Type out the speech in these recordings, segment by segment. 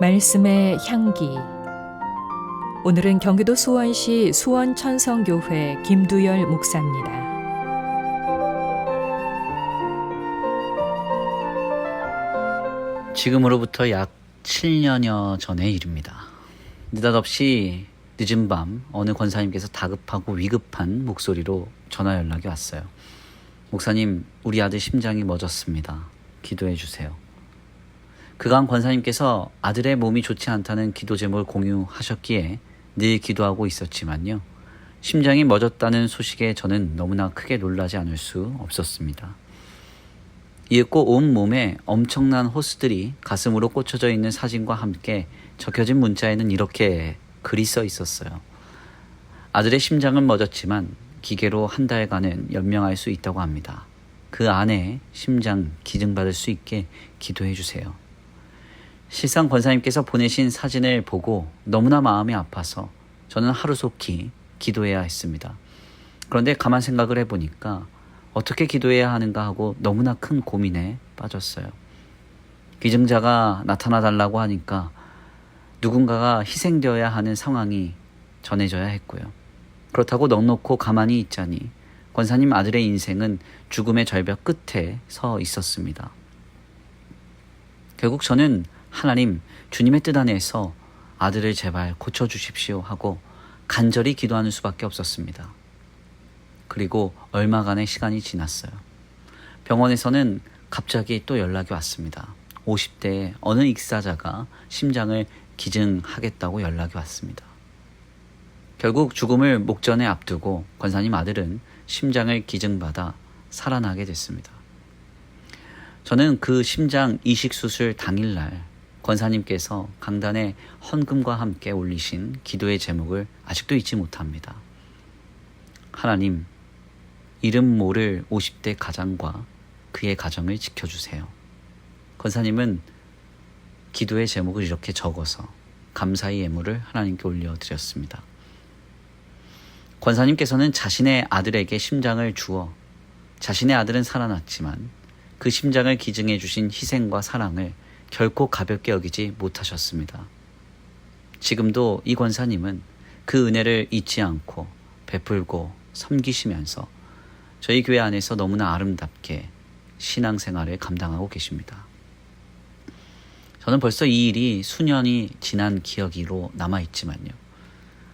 말씀의 향기. 오늘은 경기도 수원시 수원천성교회 김두열 목사입니다. 지금으로부터 약 7년여 전의 일입니다. 느닷없이 늦은 밤 어느 권사님께서 다급하고 위급한 목소리로 전화 연락이 왔어요. 목사님, 우리 아들 심장이 멎었습니다. 기도해 주세요. 그간 권사님께서 아들의 몸이 좋지 않다는 기도 제목을 공유하셨기에 늘 기도하고 있었지만요. 심장이 멎었다는 소식에 저는 너무나 크게 놀라지 않을 수 없었습니다. 이윽고 온 몸에 엄청난 호스들이 가슴으로 꽂혀져 있는 사진과 함께 적혀진 문자에는 이렇게 글이 써 있었어요. 아들의 심장은 멎었지만 기계로 한 달간은 연명할 수 있다고 합니다. 그 안에 심장 기증받을 수 있게 기도해 주세요. 실상 권사님께서 보내신 사진을 보고 너무나 마음이 아파서 저는 하루속히 기도해야 했습니다. 그런데 가만 생각을 해보니까 어떻게 기도해야 하는가 하고 너무나 큰 고민에 빠졌어요. 기증자가 나타나 달라고 하니까 누군가가 희생되어야 하는 상황이 전해져야 했고요. 그렇다고 넉넉고 가만히 있자니 권사님 아들의 인생은 죽음의 절벽 끝에 서 있었습니다. 결국 저는 하나님, 주님의 뜻 안에서 아들을 제발 고쳐주십시오 하고 간절히 기도하는 수밖에 없었습니다. 그리고 얼마간의 시간이 지났어요. 병원에서는 갑자기 또 연락이 왔습니다. 50대의 어느 익사자가 심장을 기증하겠다고 연락이 왔습니다. 결국 죽음을 목전에 앞두고 권사님 아들은 심장을 기증받아 살아나게 됐습니다. 저는 그 심장 이식 수술 당일날 권사님께서 강단에 헌금과 함께 올리신 기도의 제목을 아직도 잊지 못합니다. 하나님, 이름 모를 50대 가장과 그의 가정을 지켜주세요. 권사님은 기도의 제목을 이렇게 적어서 감사의 예물을 하나님께 올려드렸습니다. 권사님께서는 자신의 아들에게 심장을 주어 자신의 아들은 살아났지만 그 심장을 기증해 주신 희생과 사랑을 결코 가볍게 여기지 못하셨습니다. 지금도 이 권사님은 그 은혜를 잊지 않고 베풀고 섬기시면서 저희 교회 안에서 너무나 아름답게 신앙생활을 감당하고 계십니다. 저는 벌써 이 일이 수년이 지난 기억으로 남아있지만요.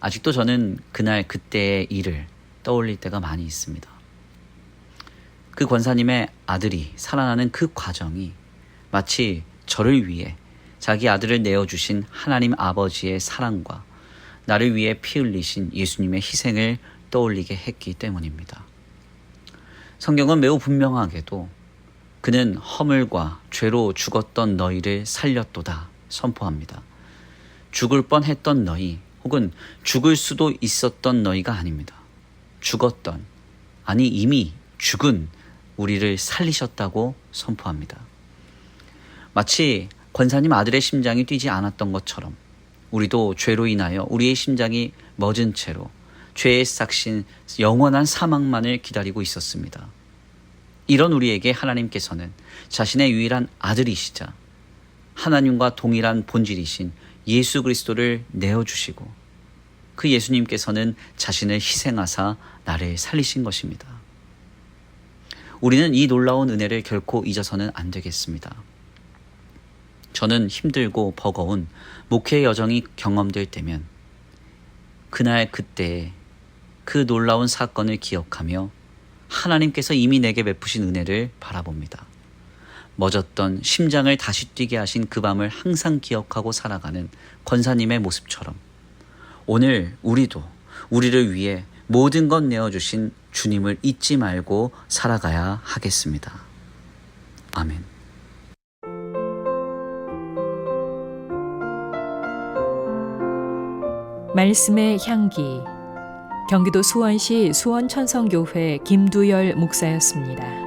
아직도 저는 그날 그때의 일을 떠올릴 때가 많이 있습니다. 그 권사님의 아들이 살아나는 그 과정이 마치 저를 위해 자기 아들을 내어주신 하나님 아버지의 사랑과 나를 위해 피 흘리신 예수님의 희생을 떠올리게 했기 때문입니다. 성경은 매우 분명하게도 그는 허물과 죄로 죽었던 너희를 살렸도다 선포합니다. 죽을 뻔 했던 너희 혹은 죽을 수도 있었던 너희가 아닙니다. 죽었던, 아니 이미 죽은 우리를 살리셨다고 선포합니다. 마치 권사님 아들의 심장이 뛰지 않았던 것처럼 우리도 죄로 인하여 우리의 심장이 멎은 채로 죄의 싹신 영원한 사망만을 기다리고 있었습니다. 이런 우리에게 하나님께서는 자신의 유일한 아들이시자 하나님과 동일한 본질이신 예수 그리스도를 내어주시고 그 예수님께서는 자신을 희생하사 나를 살리신 것입니다. 우리는 이 놀라운 은혜를 결코 잊어서는 안 되겠습니다. 저는 힘들고 버거운 목회 여정이 경험될 때면 그날 그때 그 놀라운 사건을 기억하며 하나님께서 이미 내게 베푸신 은혜를 바라봅니다. 멎었던 심장을 다시 뛰게 하신 그 밤을 항상 기억하고 살아가는 권사님의 모습처럼 오늘 우리도 우리를 위해 모든 것 내어주신 주님을 잊지 말고 살아가야 하겠습니다. 아멘. 말씀의 향기. 경기도 수원시 수원천성교회 김두열 목사였습니다.